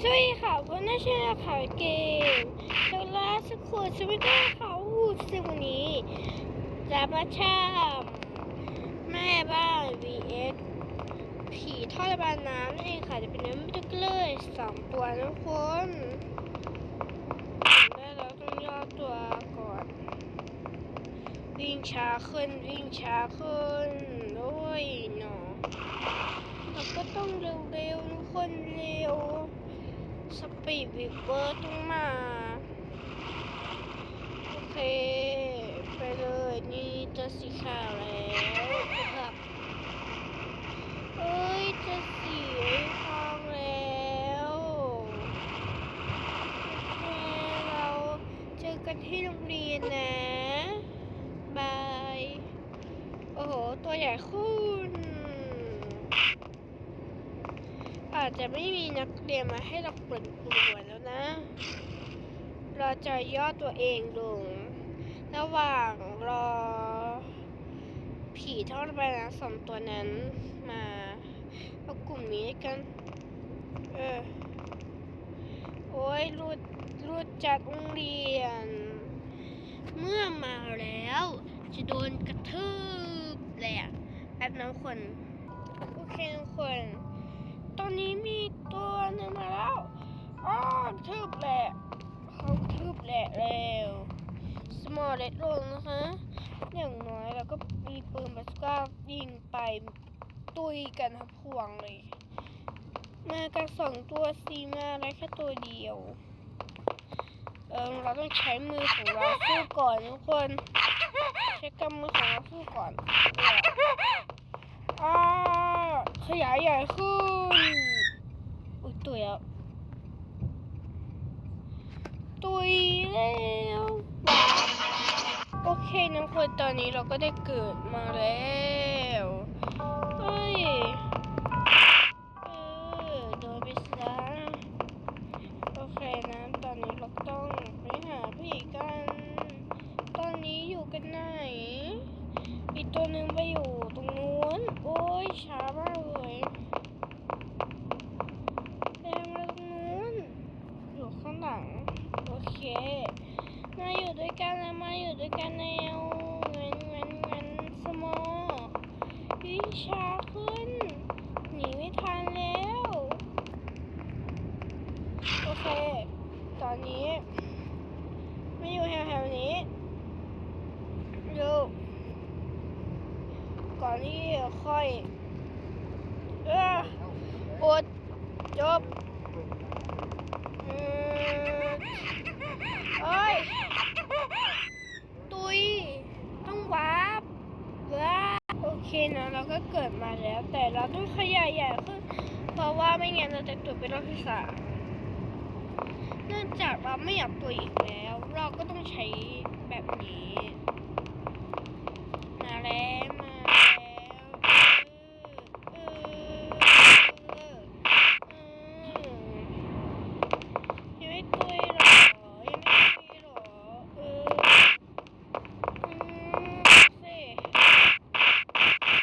สวัสดีค่ะวันนี้ชื่อข่าวเกมโซลาสคูลสวัสดีค่ะวูดซึ่งวันนี้จะมาชาแม่บ้าน vs ผีท่อระบายน้ำนั่นเองค่ะจะเป็นเนื้อไม่ต้องเลยสองตัวนะทุกคนได้แล้วต้องย่อตัวก่อน วิ่งช้าขึ้นวิ่งช้าขึ้นโอ้ยเนาะเราก็ต้องเร็วๆทุกคนเร็ว ปีบิเบอร์ต้องมา โอเค ไปเลย นี่จะสีขาวแล้วครับเอ้ย จะสีทองแล้วโอเคเราเจอกันที่โรงเรียนนะ บาย โอ้โห ตัวใหญ่ขึ้น อา จจะไม่มีนักเรียนมาให้เราเปิดกลัวแล้วนะ เราจะย่อตัวเองลง ระหว่างรอ ผีทอดไปนะสองตัวนั้นมาเอากลุ่มนี้กัน เออ โอ้ยรุดรุดจากโรงเรียน เมื่อมาแล้ว จะโดนกระทืบแหละแป๊บน้องคน โอเคทุกคน ตอนนี้มีตัวหนึ่งมาแล้วอ้อทืบแหละเขาทืบแหละแล้วสมอลเล็ดลงนะคะอย่างน้อยเราก็มีปืนบัสก้ายิงไปตุยกันทั้งพวงเลย มากันสองตัวซีมาอะไรแค่ตัวเดียวเออเราต้องใช้มือของเราสู้ก่อนทุกคนใช้กำมือของเราสู้ก่อนเนี่ยอ้าขยายใหญ่ขึ้นอุ้ย ตุยแล้ว ตุยแล้วโอเคนะคนตอนนี้เราก็ได้เกิดมาแล้ว หลัง โอเค มาอยู่ด้วยกันแล้วมาอยู่ด้วยกันแล้วเงินเงินเงินสมอวิ่ชาขึ้น หนีไม่ทันแล้ว โอเค ตอนนี้ไม่อยู่แถวๆนี้ดูก่อนที่ค่อย เอออดจบอืมเอ้ย ตุย ต้องวาร์ปว้าโอเค นะเราก็เกิดมาแล้ว แต่เราต้องขยายใหญ่ขึ้น เพราะว่าไม่งั้นเราจะตุยเป็นรอบที่สามเนื่องจากเราไม่อยากตัวอีกแล้ว เราก็ต้องใช้แบบนี้ มาแล้วเออเออเออยังไม่ตุยหรอยังไม่ตุยหรอเอออืมสิ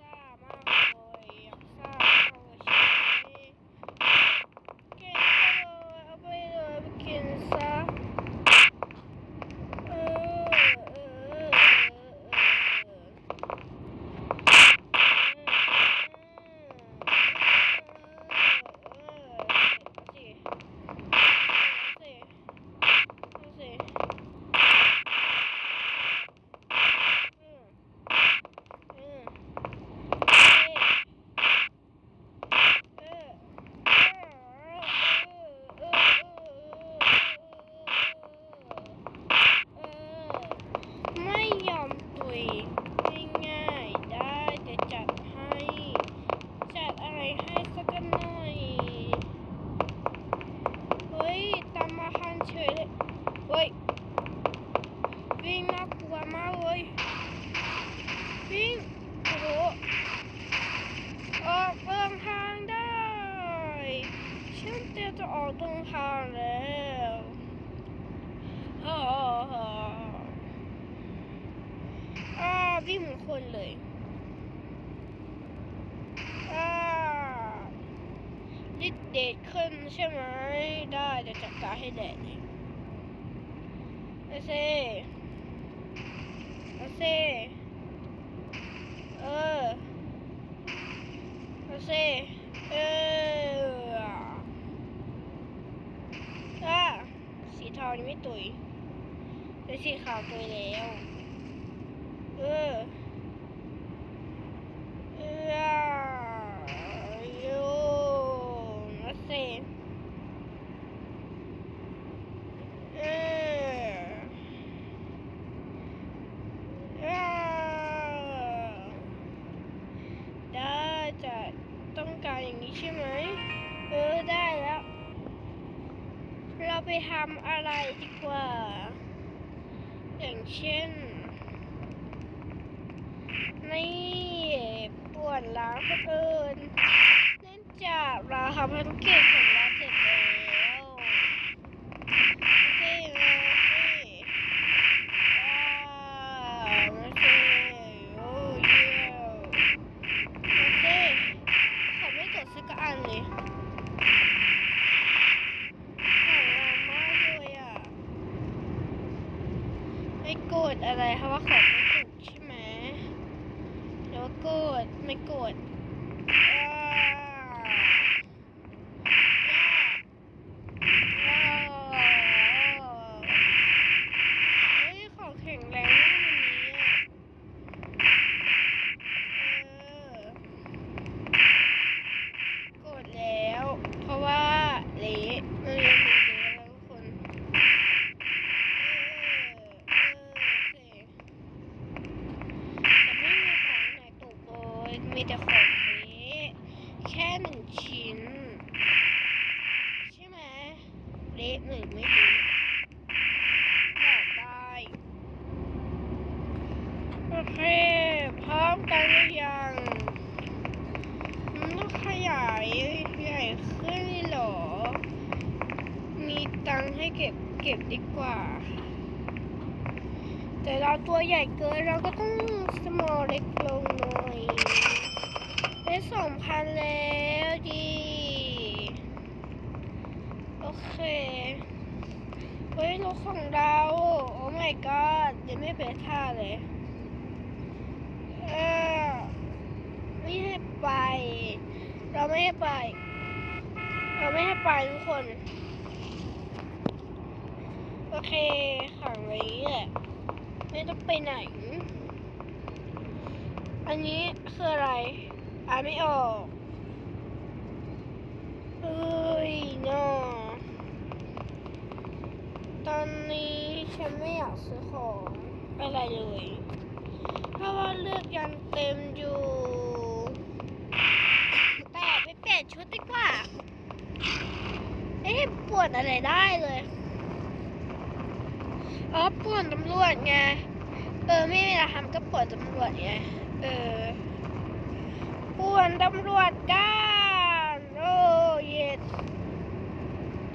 ซ่ามากเลยอยากซ่ามากเลยใช่ไหมเก่งเลยเอาไปเลยไปกินซะเออเออเออเออ ไม่ยอมตุยง่ายๆได้แต่จัดให้ จัดอะไรให้สักหน่อย เฮ้ย ตามมาคันเฉยเลย เฮ้ย วิ่งน่ากลัวมากเลย วิ่ง โอ้โห ออกเดินทางได้ ฉันเตรียม จะออกเดินทางแล้วฮ่าฮ่าอ่าวิ่งเหมือนคนเลยอ่าดีเดทขึ้นใช่ไหม ได้เดี๋ยวจัดการให้เดทเอาสิเอาสิเออเอาสิเอออะสีเทา นี่ไม่ตุยแต่สีขาวตุยแล้ว เออ ทำอะไรดีกว่า อย่างเช่น นี่ปวดล้างคนอื่นเนื่องจากเราทำภารกิจของเราเสร็จแล้วมาสิมาสิอ่ามาสิโอ้เยี่ยมมาสิเขาไม่จดสักอันเลยของเรามากเลยอะ ไม่โกรธอะไรเพราะว่าของไม่ถูกใช่ไหมแล้วโกรธไม่โกรธอ่าอ่าเฮ้ยของแข็งแรงมากวันนี้อะเออโกรธแล้ว เพราะว่าเละเออยังมีเละแล้วทุกคน เออ เออสิ แต่ไม่มีของไหนตกเลยมีแต่ของนี้แค่หนึ่งชิ้น ใช่ไหม เละหนึ่งไม่ดีบอกได้ โอเค พร้อมกันหรือยังมันต้องขยายใหญ่ขึ้นหรอ มีตังค์ให้เก็บเก็บดีกว่า แต่เราตัวใหญ่เกินเราก็ต้องสมอลเล็กลงหน่อยได้สองพันแล้วดี เคเฮ้ยรถของเราโอ้ my god เดี๋ยวไม่เป็นท่าเลยเออไม่ให้ไป เราไม่ให้ไป เราไม่ให้ไปทุกคน โอเคขังไว้แหละไม่ต้องไปไหน อันนี้คืออะไรอ่านไม่ออก เอ้ยนอต อนนี้ฉันไม่อยากซื้อของอะไรเลย เพราะว่าเลือกยังเต็มอยู่ แต่ไปเปลี่ยนชุดดีกว่าเอ๊ะปวดอะไรได้เลยอ๋อปวนตำรวจไง เออ ไม่มีเวลาทำก็ปวนตำรวจไง เออปวนตำรวจกันโอ้เย็ด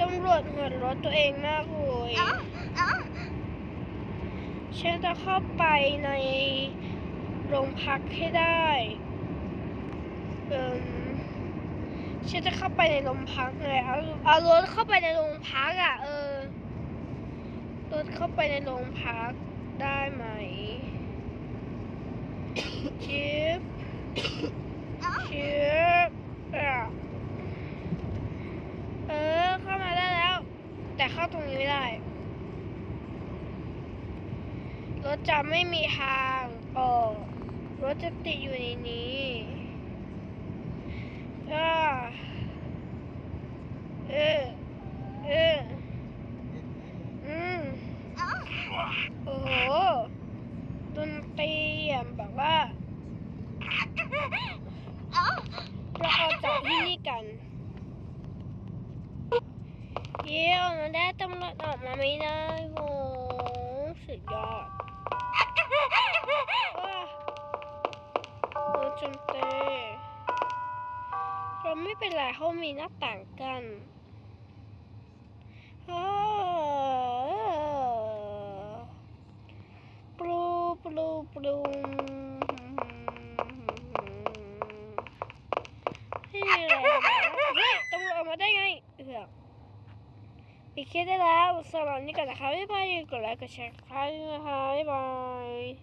ตำรวจหัวรถตัวเองมากเลยฉันจะเข้าไปในโรงพักให้ได้เออฉันจะเข้าไปในโรงพักเลยเอาเอารถเข้าไปในโรงพักอะ เออ รถเข้าไปในโรงพักได้ไหมชิปชิปอะเออ เข้ามาได้แล้ว แต่ เข้าตรงนี้ไม่ได้ รถจะไม่มีทางออก รถจะติดอยู่ในนี้อ่าเออ เออ อืม โอ้โห ดนตรีอะแบบว่า เราออกจากที่นี่กัน เยี่ยมเราได้ตำรวจออกมาไม่ได้โหสุดยอดว้ารถจนเตเราไม่เป็นไรเขามีหน้าต่างกันอ้าวปลูปลูปลู Türkiye'de daha bu sabah ne kadar. Hadi bay. Kolay kaçın. Hadi bay bay.